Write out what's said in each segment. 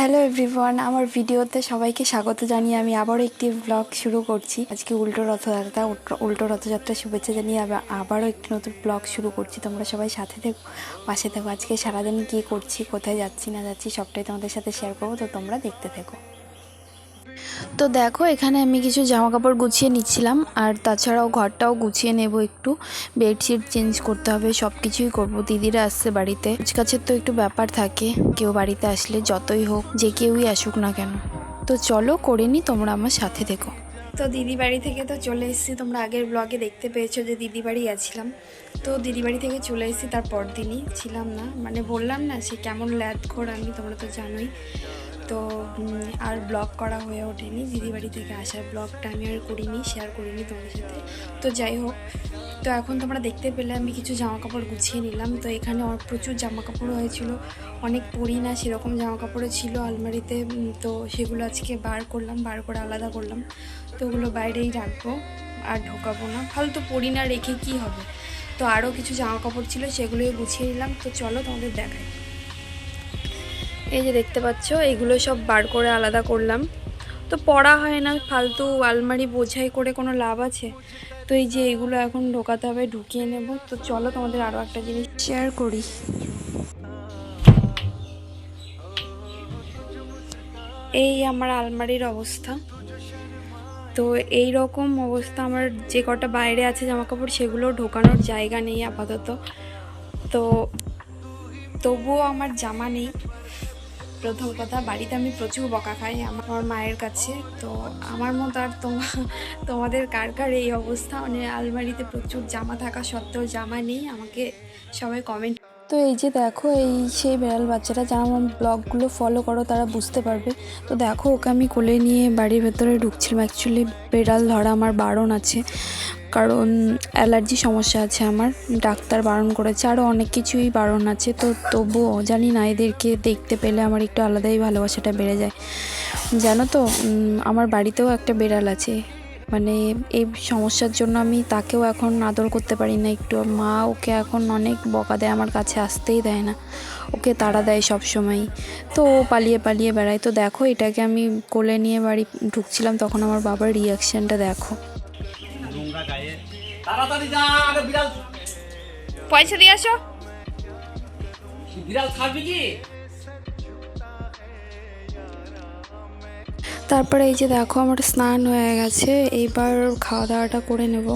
Hello everyone, আমার ভিডিওতে সবাইকে স্বাগত জানিয়ে আমি আবারও একটি ব্লগ শুরু করছি। আজকে উল্টো রথযাত্রা উল্টো- রথযাত্রা শুভেচ্ছা জানিয়ে আবার আবারও একটি নতুন ব্লগ শুরু করছি। তোমরা সবাই সাথে থেকো, পাশে থেকো। আজকে সারাদিন কী করছি, কোথায় যাচ্ছি, না যাচ্ছি, সবটাই তোমাদের সাথে শেয়ার করব, তো তোমরা দেখতে থেকো। তো দেখো, এখানে আমি কিছু জামা কাপড় গুছিয়ে নিচ্ছিলাম, আর তাছাড়াও ঘরটাও গুছিয়ে নেব একটু। বেডশিট চেঞ্জ করতে হবে সব কিছুই করব। দিদিরা আসছে বাড়িতে। কাছের তো একটু ব্যাপার থাকে, কেউ বাড়িতে আসলে যতই হোক, যে কেউই আসুক না কেন। তো চলো করে নি, তোমরা আমার সাথে দেখো তো দিদি বাড়ি থেকে তো চলে এসেছি, তোমরা আগের ব্লগে দেখতে পেয়েছ যে দিদি বাড়ি গেছিলাম। তো দিদি বাড়ি থেকে চলে এসেছি, তার পর দিনই ছিলাম না মানে বললাম না, সে কেমন ল্যাদ খোর আমি তোমরা তো জানোই। তো আর ব্লগ করা হয়ে ওঠেনি। দিদি বাড়ি থেকে আসার ব্লগটা আমি আর করিনি শেয়ার করিনি তোমাদের সাথে। তো যাই হোক, তো এখন তোমরা দেখতে পেলে আমি কিছু জামা কাপড় গুছিয়ে নিলাম। তো এখানে প্রচুর জামা কাপড় হয়েছিল। অনেক পরি না সেরকম জামা কাপড়ও ছিল আলমারিতে। তো সেগুলো আজকে বার করলাম, বার করে আলাদা করলাম। তো ওগুলো বাইরেই রাখব, আর ঢোকাবো না। ফালতু পরি না রেখে কি হবে? তো আরও কিছু জামা কাপড় ছিল সেগুলোই গুছিয়ে নিলাম। তো চলো তোমাদের দেখাই। এই যে দেখতে পাচ্ছ, এগুলো সব বার করে আলাদা করলাম। তো পড়া হয় না, ফালতু আলমারি বোঝাই করে কোনো লাভ আছে? তো এই যে এগুলো এখন ঢোকাতে হবে, ঢুকিয়ে নেব। তো চলো তোমাদের আরও একটা জিনিস শেয়ার করি। এই আমার আলমারির অবস্থা। তো এই রকম অবস্থা আমার যে কটা বাইরে আছে জামা কাপড় সেগুলো ঢোকানোর জায়গা নেই আপাতত। তো তবুও আমার জামা নেই। প্রথম কথা, বাড়িতে আমি প্রচুর বকা খাই আমার মায়ের কাছে। তো আমার মতো আর তোমা, তোমাদের কার কার এই অবস্থা? মানে আলমারিতে প্রচুর জামা থাকা সত্ত্বেও জামা নেই, আমাকে সবাই কমেন্ট তো এই যে দেখো, এই সেই বেড়াল বাচ্চারা যারা আমার ব্লগগুলো ফলো করো, তারা বুঝতে পারবে। তো দেখো, ওকে আমি কোলে নিয়ে বাড়ির ভেতরে ঢুকছিলাম। অ্যাকচুয়ালি বেড়াল ধরা আমার বারণ আছে। কারণ অ্যালার্জি সমস্যা আছে আমার, ডাক্তার বারণ করেছে আরও অনেক কিছুই বারণ আছে, তো তবুও জানি না এদেরকে দেখতে পেলে আমার একটু আলাদাই ভালোবাসাটা বেড়ে যায়। জানো তো আমার বাড়িতেও একটা বেড়াল আছে মানে এই সমস্যার জন্য আমি তাকেও এখন আদর করতে পারি না একটু মা ওকে এখন অনেক বকা দেয়, আমার কাছে আসতেই দেয় না, ওকে তাড়া দেয় সব সময় তো ও পালিয়ে পালিয়ে বেড়ায়, তো দেখো এটাকে আমি কোলে নিয়ে বাড়ি ঢুকছিলাম, তখন আমার বাবার রিয়াকশানটা দেখো। তাড়াতাড়ি যা আরে বিড়াল। পয়সা দিয়ে আসো। বিড়াল ছাড়বি কি? তারপরে এই যে দেখো আমার স্নান হয়ে গেছে এইবার খাওয়া দাওয়াটা করে নেব।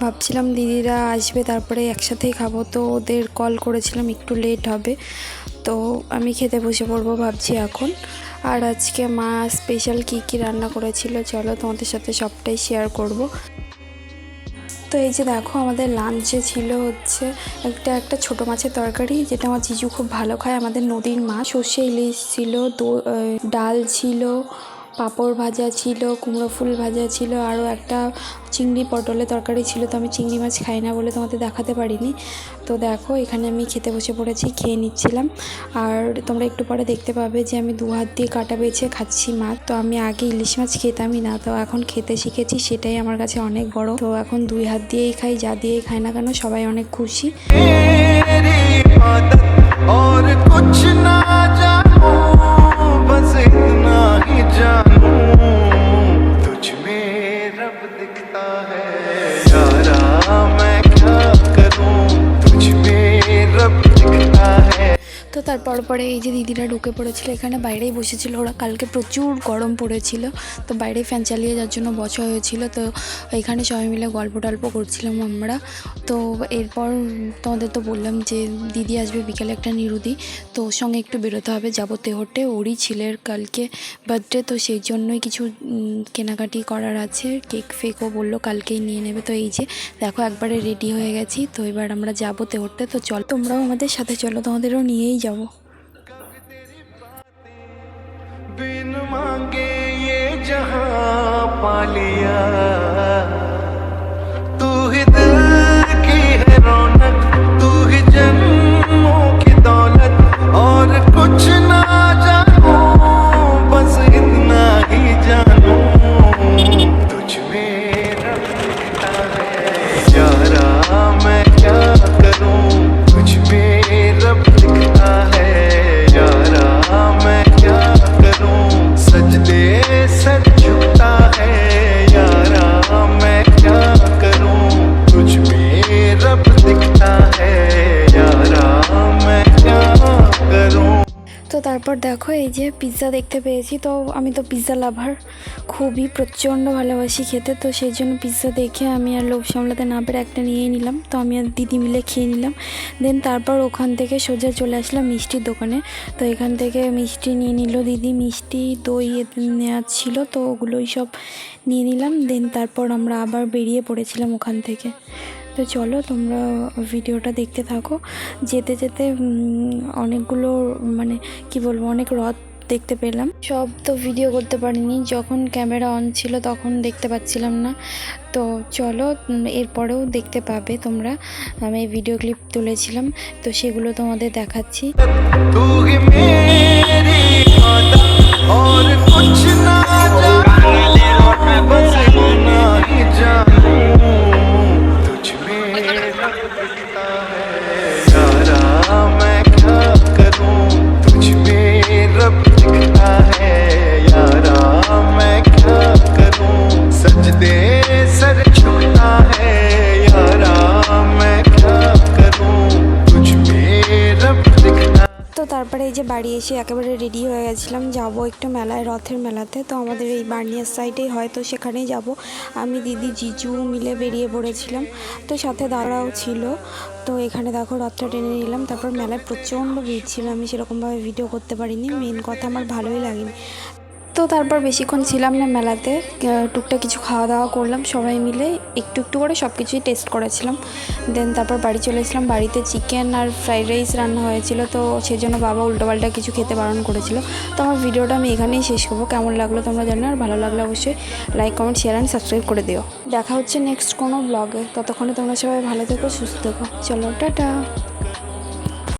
ভাবছিলাম দিদিরা আসবে তারপরে একসাথেই খাব তো ওদের কল করেছিলাম একটু লেট হবে। তো আমি খেতে বসে পড়ব ভাবছি এখন। আর আজকে মা স্পেশাল কী কী রান্না করেছিল চলো তোমাদের সাথে সবটাই শেয়ার করব। তো এই যে দেখো, আমাদের লাঞ্চে ছিল হচ্ছে একটা একটা ছোট মাছের তরকারি, যেটা আমার জিজু খুব ভালো খায়। আমাদের নদীর মাছ সর্ষে ইলিশ ছিল ডাল ছিল পাঁপড় ভাজা ছিল কুমড়ো ফুল ভাজা ছিল আরও একটা চিংড়ি পটলের তরকারি ছিল তো আমি চিংড়ি মাছ খাই না বলে তোমাদের দেখাতে পারিনি তো দেখো এখানে আমি খেতে বসে পড়েছি খেয়ে নিচ্ছিলাম আর তোমরা একটু পরে দেখতে পাবে যে আমি দু হাত দিয়ে কাটা বেছে খাচ্ছি মাছ তো আমি আগে ইলিশ মাছ খেতামই না তো এখন খেতে শিখেছি সেটাই আমার কাছে অনেক বড় তো এখন দুই হাত দিয়েই খাই যা দিয়েই খাই না কেন সবাই অনেক খুশি तेरी इबादत और कुछ ना जानू बस তারপর পরে এই যে দিদিরা ঢুকে পড়েছিল, এখানে বাইরেই বসেছিল। ওরা কালকে প্রচুর গরম পড়েছিল, তো বাইরে ফ্যান চালিয়ে যার জন্য বসা হয়েছিল। তো এখানে সবাই মিলে গল্প টল্প করছিলাম আমরা। তো এরপর তোমাদের তো বললাম যে দিদি আসবে বিকেলে একটা নিরুদি, তো ওর সঙ্গে একটু বেরোতে হবে। যাব তেহটে ওরই ছেলের কালকে বার্থডে তো সেই জন্যই কিছু কেনাকাটি করার আছে। কেক ফেকও বলল কালকেই নিয়ে নেবে। তো এই যে দেখো একবারে রেডি হয়ে গেছি, তো এবার আমরা যাব তেহটে তো চল, তোমরাও আমাদের সাথে চলো, তোমাদেরও নিয়েই যাব बिन मांगे ये जहाँ पा लिया। তারপর দেখো, এই যে পিৎজা দেখতে পেয়েছি। তো আমি তো পিৎজা লাভার খুবই প্রচণ্ড ভালোবাসি খেতে। তো সেই জন্য পিৎজা দেখে আমি আর লোভ সামলাতে না পেরে একটা নিয়েই নিলাম। তো আমি আর দিদি মিলে খেয়ে নিলাম। দেন তারপর ওখান থেকে সোজা চলে আসলাম মিষ্টির দোকানে। তো এখান থেকে মিষ্টি নিয়ে নিল দিদি। মিষ্টি, দই এ নেওয়ার ছিল, তো ওগুলোই সব নিয়ে নিলাম। দেন তারপর আমরা আবার বেরিয়ে পড়েছিলাম ওখান থেকে। তো চলো তোমরা ভিডিওটা দেখতে থাকো যেতে যেতে উম, অনেকগুলো মানে কি বলবো অনেক রথ দেখতে পেলাম সব তো ভিডিও করতে পারিনি যখন ক্যামেরা অন ছিল তখন দেখতে পাচ্ছিলাম না তো চলো উম, এরপরেও দেখতে পাবে তোমরা আমি ভিডিও ক্লিপ তুলেছিলাম তো সেগুলো তোমাদের দেখাচ্ছি तू ही मेरी माता और कुछ ना जानू যে বাড়ি এসে একেবারে রেডি হয়ে গেছিলাম, যাব একটু মেলায়, রথের মেলাতে। তো আমাদের এই বার্নিয়ার সাইডেই হয় তো সেখানেই যাব। আমি, দিদি, জিজু মিলে বেরিয়ে পড়েছিলাম। তো সাথে দাঁড়াও ছিল। তো এখানে দেখো রথটা টেনে নিলাম। তারপর মেলায় প্রচণ্ড ভিড় ছিল। আমি সেরকমভাবে ভিডিও করতে পারিনি। মেন কথা, আমার ভালোই লাগেনি। তো তারপর বেশিক্ষণ ছিলাম না মেলাতে। আহ, টুকটাক কিছু খাওয়া দাওয়া করলাম সবাই মিলে একটু একটু করে সব কিছুই টেস্ট করেছিলাম। দেন তারপর বাড়ি চলে এসলাম বাড়িতে চিকেন আর ফ্রাইড রাইস রান্না হয়েছিল তো সেই জন্য বাবা উল্টোপাল্টা কিছু খেতে বারণ করেছিল। তো আমার ভিডিওটা আমি এখানেই শেষ করব। কেমন লাগল তোমরা জানো আর ভালো লাগলে অবশ্যই like comment share and subscribe করে দিও। দেখা হচ্ছে নেক্সট কোনো ব্লগে ততক্ষণে তোমরা সবাই ভালো থেকো সুস্থ থেকো। চলো টাটা!